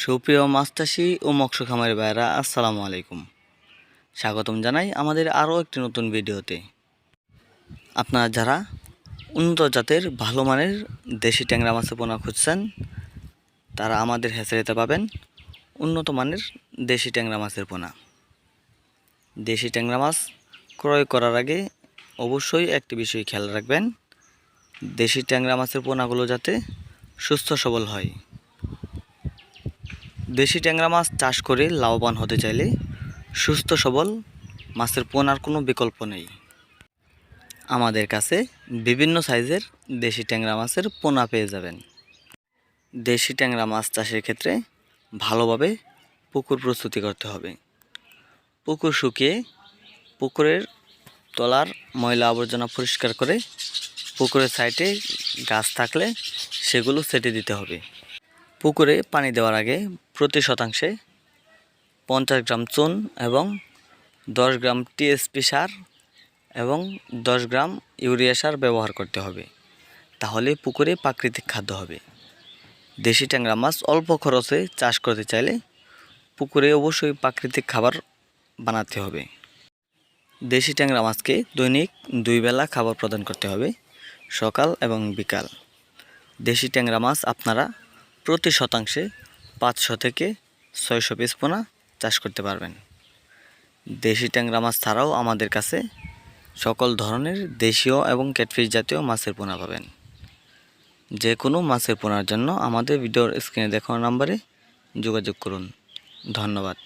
সুপ্রিয় মাছ চাষি ও মৎস্য খামারি ভাইরা আসসালামু আলাইকুম। স্বাগতম জানাই আমাদের আরও একটি নতুন ভিডিওতে। আপনারা যারা উন্নত জাতের ভালো মানের দেশি ট্যাংরা মাছের পোনা খুঁজছেন, তারা আমাদের হেসারিতে পাবেন উন্নত মানের দেশি ট্যাংরা মাছের পোনা। দেশি ট্যাংরা মাছ ক্রয় করার আগে অবশ্যই একটি বিষয় খেয়াল রাখবেন, দেশি ট্যাংরা মাছের পোনাগুলো যাতে সুস্থ সবল হয়। দেশি ট্যাংরা মাছ চাষ করে লাভবান হতে চাইলে সুস্থ, সবল মাছের পোনার কোনো বিকল্প নেই। আমাদের কাছে বিভিন্ন সাইজের দেশি ট্যাংরা মাছের পোনা পেয়ে যাবেন। দেশি ট্যাংরা মাছ চাষের ক্ষেত্রে ভালোভাবে পুকুর প্রস্তুতি করতে হবে। পুকুর শুকিয়ে পুকুরের তলার ময়লা আবর্জনা পরিষ্কার করে পুকুরের সাইডে গাছ থাকলে সেগুলো সেটে দিতে হবে। পুকুরে পানি দেওয়ার আগে প্রতি শতাংশে পঞ্চাশ গ্রাম চুন এবং দশ গ্রাম টিএসপি সার এবং দশ গ্রাম ইউরিয়া সার ব্যবহার করতে হবে। তাহলে পুকুরে প্রাকৃতিক খাদ্য হবে। দেশি ট্যাংরা মাছ অল্প খরচে চাষ করতে চাইলে পুকুরে অবশ্যই প্রাকৃতিক খাবার বানাতে হবে। দেশি ট্যাংরা মাছকে দৈনিক দুই বেলা খাবার প্রদান করতে হবে সকাল এবং বিকাল। দেশি ট্যাংরা মাছ আপনারা প্রতি শতাংশে পাঁচশো থেকে ছয়শো পিস পোনা চাষ করতে পারবেন। দেশি ট্যাংরা মাছ ছাড়াও আমাদের কাছে সকল ধরনের দেশীয় এবং ক্যাটফিশ জাতীয় মাছের পোনা পাবেন। যে কোনো মাছের পোনার জন্য আমাদের ভিডিওর স্ক্রিনে দেখানো নাম্বারে যোগাযোগ করুন। ধন্যবাদ।